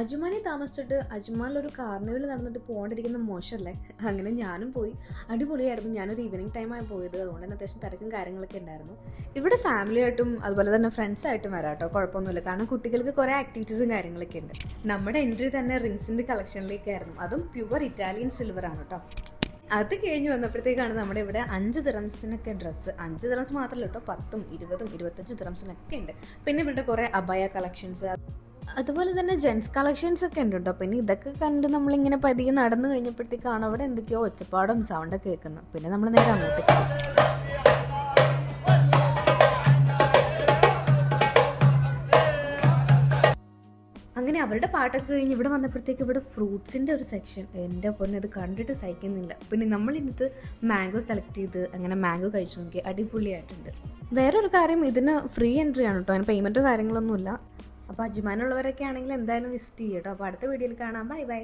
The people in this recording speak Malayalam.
അജ്മാനിൽ താമസിച്ചിട്ട് അജ്മാനിലൊരു കാർണിവൽ നടന്നിട്ട് പോകേണ്ടിരിക്കുന്ന മോശമല്ലേ? അങ്ങനെ ഞാനും പോയി. അടിപൊളിയായിരുന്നു. ഞാനൊരു ഈവനിങ് ടൈമായി പോയത്. അതുകൊണ്ട് തന്നെ അത്യാവശ്യം തിരക്കും കാര്യങ്ങളൊക്കെ ഉണ്ടായിരുന്നു. ഇവിടെ ഫാമിലിയായിട്ടും അതുപോലെ തന്നെ ഫ്രണ്ട്സായിട്ടും വരാം കേട്ടോ. കുഴപ്പമൊന്നുമില്ല. കാരണം കുട്ടികൾക്ക് കുറേ ആക്ടിവിറ്റീസും കാര്യങ്ങളൊക്കെ ഉണ്ട്. നമ്മുടെ എൻട്രി തന്നെ റിങ്സിന്റെ കളക്ഷനിലേക്കായിരുന്നു അതും പ്യുവർ ഇറ്റാലിയൻ സിൽവർ ആണ് കേട്ടോ. അത് കഴിഞ്ഞ് വന്നപ്പോഴത്തേക്കാണ് നമ്മുടെ ഇവിടെ അഞ്ച് ദിറംസിനൊക്കെ ഡ്രസ്സ് അഞ്ച് ദിറംസ് മാത്രമല്ല കേട്ടോ. പത്തും ഇരുപതും ഇരുപത്തഞ്ച് ദിറംസിനൊക്കെ ഉണ്ട്. പിന്നെ ഇവിടെ കുറേ അബയ കളക്ഷൻസ് അതുപോലെ തന്നെ ജെൻസ് കളക്ഷൻസ് ഒക്കെ ഉണ്ട് കേട്ടോ പിന്നെ ഇതൊക്കെ കണ്ട് നമ്മളിങ്ങനെ പതിയെ നടന്നു കഴിഞ്ഞപ്പോഴത്തേക്കാണ് അവിടെ എന്തൊക്കെയോ ഒച്ചപ്പാടും സൗണ്ടൊക്കെ കേൾക്കുന്നത്. പിന്നെ നമ്മൾ നേരെ അങ്ങോട്ട് അങ്ങനെ അവരുടെ പാട്ടൊക്കെ കഴിഞ്ഞ് ഇവിടെ വന്നപ്പോഴത്തേക്ക് ഇവിടെ ഫ്രൂട്ട്സിന്റെ ഒരു സെക്ഷൻ എന്റെ പൊന്നെ അത് കണ്ടിട്ട് സഹിക്കുന്നില്ല. പിന്നെ നമ്മൾ ഇന്നത്തെ മാംഗോ സെലക്ട് ചെയ്ത് അങ്ങനെ മാംഗോ കഴിച്ചു നോക്കി. അടിപൊളിയായിട്ടുണ്ട്. വേറൊരു കാര്യം ഇതിന് ഫ്രീ എൻട്രി ആണ് കേട്ടോ അതിന് പേയ്മെന്റോ കാര്യങ്ങളൊന്നുമില്ല. അപ്പോൾ അജ്മാനുള്ളവരൊക്കെ ആണെങ്കിൽ എന്തായാലും വിസിറ്റ് ചെയ്യട്ടോ അപ്പോൾ അടുത്ത വീഡിയോയിൽ കാണാം. Bye bye